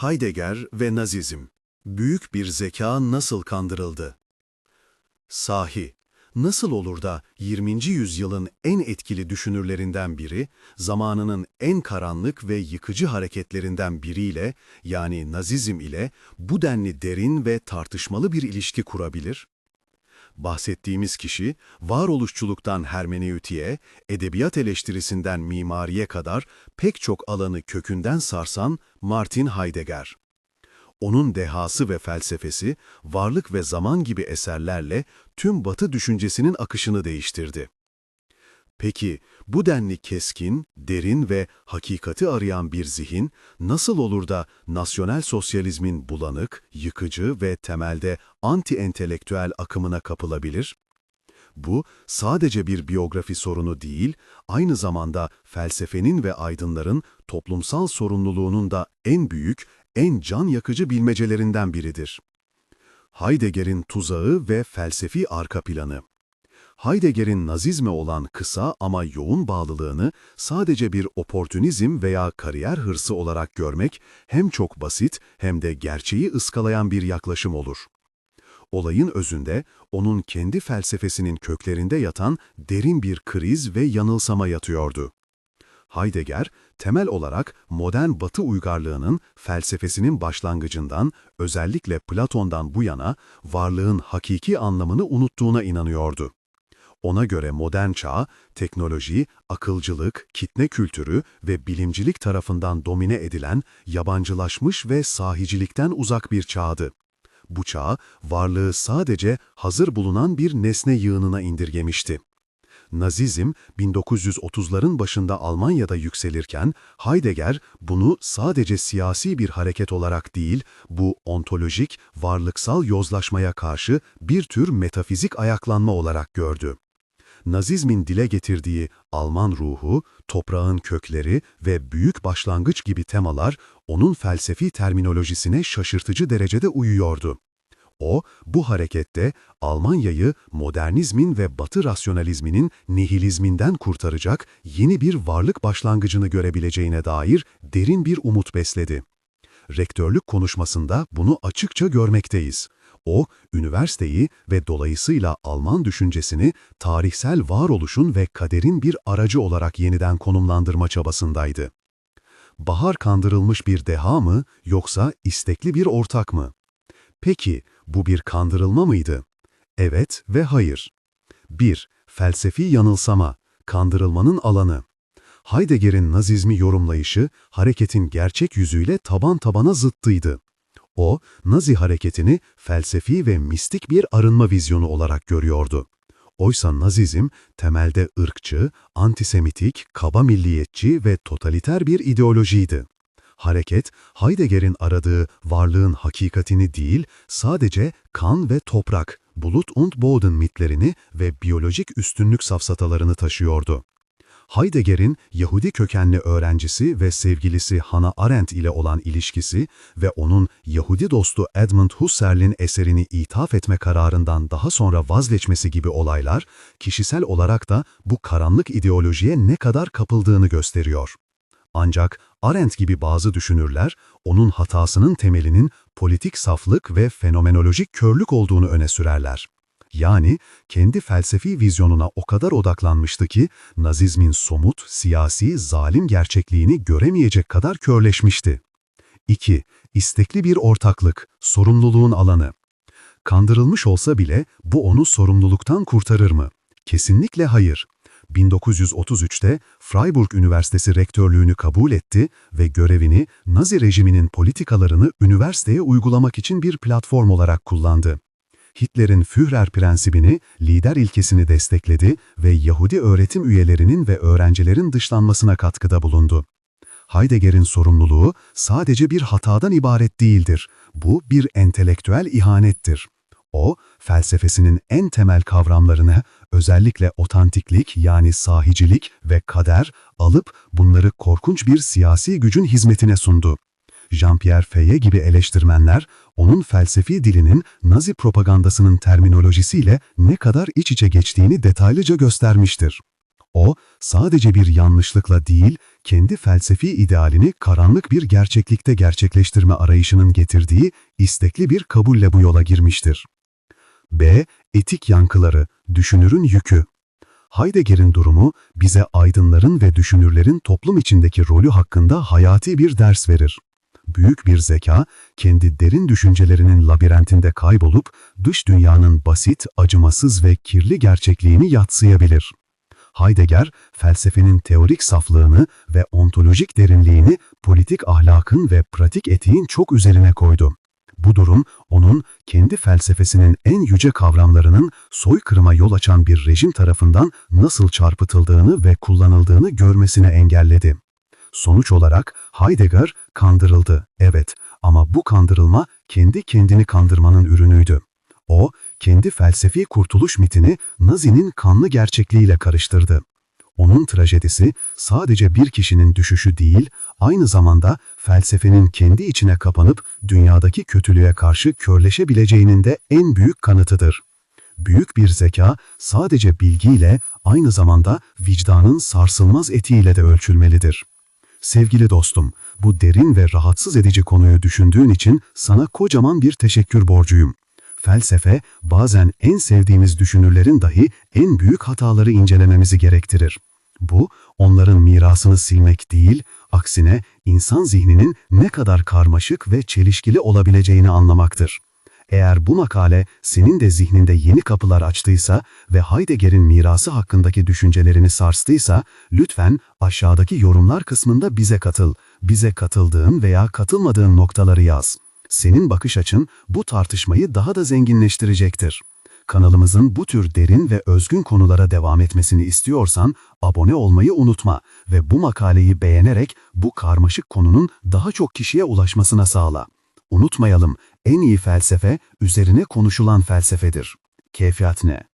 Heidegger ve Nazizm. Büyük bir zeka nasıl kandırıldı? Sahi, nasıl olur da 20. yüzyılın en etkili düşünürlerinden biri, zamanının en karanlık ve yıkıcı hareketlerinden biriyle, yani Nazizm ile bu denli derin ve tartışmalı bir ilişki kurabilir? Bahsettiğimiz kişi, varoluşçuluktan hermeneutiğe, edebiyat eleştirisinden mimariye kadar pek çok alanı kökünden sarsan Martin Heidegger. Onun dehası ve felsefesi, varlık ve zaman gibi eserlerle tüm Batı düşüncesinin akışını değiştirdi. Peki bu denli keskin, derin ve hakikati arayan bir zihin nasıl olur da nasyonel sosyalizmin bulanık, yıkıcı ve temelde anti-entelektüel akımına kapılabilir? Bu sadece bir biyografi sorunu değil, aynı zamanda felsefenin ve aydınların toplumsal sorumluluğunun da en büyük, en can yakıcı bilmecelerinden biridir. Heidegger'in tuzağı ve felsefi arka planı Heidegger'in Nazizme olan kısa ama yoğun bağlılığını sadece bir oportunizm veya kariyer hırsı olarak görmek hem çok basit hem de gerçeği ıskalayan bir yaklaşım olur. Olayın özünde onun kendi felsefesinin köklerinde yatan derin bir kriz ve yanılsama yatıyordu. Heidegger, temel olarak modern Batı uygarlığının felsefesinin başlangıcından, özellikle Platon'dan bu yana varlığın hakiki anlamını unuttuğuna inanıyordu. Ona göre modern çağ, teknoloji, akılcılık, kitle kültürü ve bilimcilik tarafından domine edilen, yabancılaşmış ve sahicilikten uzak bir çağdı. Bu çağ, varlığı sadece hazır bulunan bir nesne yığınına indirgemişti. Nazizm, 1930'ların başında Almanya'da yükselirken, Heidegger bunu sadece siyasi bir hareket olarak değil, bu ontolojik, varlıksal yozlaşmaya karşı bir tür metafizik ayaklanma olarak gördü. Nazizmin dile getirdiği Alman ruhu, toprağın kökleri ve büyük başlangıç gibi temalar onun felsefi terminolojisine şaşırtıcı derecede uyuyordu. O, bu harekette Almanya'yı modernizmin ve batı rasyonalizminin nihilizminden kurtaracak yeni bir varlık başlangıcını görebileceğine dair derin bir umut besledi. Rektörlük konuşmasında bunu açıkça görmekteyiz. O, üniversiteyi ve dolayısıyla Alman düşüncesini tarihsel varoluşun ve kaderin bir aracı olarak yeniden konumlandırma çabasındaydı. Bahar kandırılmış bir deha mı yoksa istekli bir ortak mı? Peki, bu bir kandırılma mıydı? Evet ve hayır. 1. Felsefi yanılsama, kandırılmanın alanı. Heidegger'in Nazizmi yorumlayışı, hareketin gerçek yüzüyle taban tabana zıttıydı. O, Nazi hareketini felsefi ve mistik bir arınma vizyonu olarak görüyordu. Oysa Nazizm temelde ırkçı, antisemitik, kaba milliyetçi ve totaliter bir ideolojiydi. Hareket, Heidegger'in aradığı varlığın hakikatini değil, sadece kan ve toprak, bulut und Boden mitlerini ve biyolojik üstünlük safsatalarını taşıyordu. Heidegger'in Yahudi kökenli öğrencisi ve sevgilisi Hannah Arendt ile olan ilişkisi ve onun Yahudi dostu Edmund Husserl'in eserini ithaf etme kararından daha sonra vazgeçmesi gibi olaylar, kişisel olarak da bu karanlık ideolojiye ne kadar kapıldığını gösteriyor. Ancak Arendt gibi bazı düşünürler, onun hatasının temelinin politik saflık ve fenomenolojik körlük olduğunu öne sürerler. Yani kendi felsefi vizyonuna o kadar odaklanmıştı ki Nazizmin somut, siyasi, zalim gerçekliğini göremeyecek kadar körleşmişti. 2. İstekli bir ortaklık, sorumluluğun alanı. Kandırılmış olsa bile bu onu sorumluluktan kurtarır mı? Kesinlikle hayır. 1933'te Freiburg Üniversitesi rektörlüğünü kabul etti ve görevini Nazi rejiminin politikalarını üniversiteye uygulamak için bir platform olarak kullandı. Hitler'in Führer prensibini, lider ilkesini destekledi ve Yahudi öğretim üyelerinin ve öğrencilerin dışlanmasına katkıda bulundu. Heidegger'in sorumluluğu sadece bir hatadan ibaret değildir. Bu bir entelektüel ihanettir. O, felsefesinin en temel kavramlarını, özellikle otantiklik yani sahicilik ve kader alıp bunları korkunç bir siyasi gücün hizmetine sundu. Jean-Pierre Feye gibi eleştirmenler, onun felsefi dilinin Nazi propagandasının terminolojisiyle ne kadar iç içe geçtiğini detaylıca göstermiştir. O, sadece bir yanlışlıkla değil, kendi felsefi idealini karanlık bir gerçeklikte gerçekleştirme arayışının getirdiği istekli bir kabulle bu yola girmiştir. B. Etik yankıları, düşünürün yükü. Heidegger'in durumu bize aydınların ve düşünürlerin toplum içindeki rolü hakkında hayati bir ders verir. Büyük bir zeka, kendi derin düşüncelerinin labirentinde kaybolup dış dünyanın basit, acımasız ve kirli gerçekliğini yatsıyabilir. Heidegger, felsefenin teorik saflığını ve ontolojik derinliğini politik ahlakın ve pratik etiğin çok üzerine koydu. Bu durum, onun kendi felsefesinin en yüce kavramlarının soykırıma yol açan bir rejim tarafından nasıl çarpıtıldığını ve kullanıldığını görmesine engelledi. Sonuç olarak Heidegger kandırıldı, evet ama bu kandırılma kendi kendini kandırmanın ürünüydü. O, kendi felsefi kurtuluş mitini Nazi'nin kanlı gerçekliğiyle karıştırdı. Onun trajedisi sadece bir kişinin düşüşü değil, aynı zamanda felsefenin kendi içine kapanıp dünyadaki kötülüğe karşı körleşebileceğinin de en büyük kanıtıdır. Büyük bir zeka sadece bilgiyle, aynı zamanda vicdanın sarsılmaz etiğiyle de ölçülmelidir. Sevgili dostum, bu derin ve rahatsız edici konuyu düşündüğün için sana kocaman bir teşekkür borcuyum. Felsefe, bazen en sevdiğimiz düşünürlerin dahi en büyük hataları incelememizi gerektirir. Bu, onların mirasını silmek değil, aksine insan zihninin ne kadar karmaşık ve çelişkili olabileceğini anlamaktır. Eğer bu makale senin de zihninde yeni kapılar açtıysa ve Heidegger'in mirası hakkındaki düşüncelerini sarstıysa, lütfen aşağıdaki yorumlar kısmında bize katıl. Bize katıldığın veya katılmadığın noktaları yaz. Senin bakış açın bu tartışmayı daha da zenginleştirecektir. Kanalımızın bu tür derin ve özgün konulara devam etmesini istiyorsan abone olmayı unutma ve bu makaleyi beğenerek bu karmaşık konunun daha çok kişiye ulaşmasına sağla. Unutmayalım, en iyi felsefe üzerine konuşulan felsefedir. Keyfiyat ne?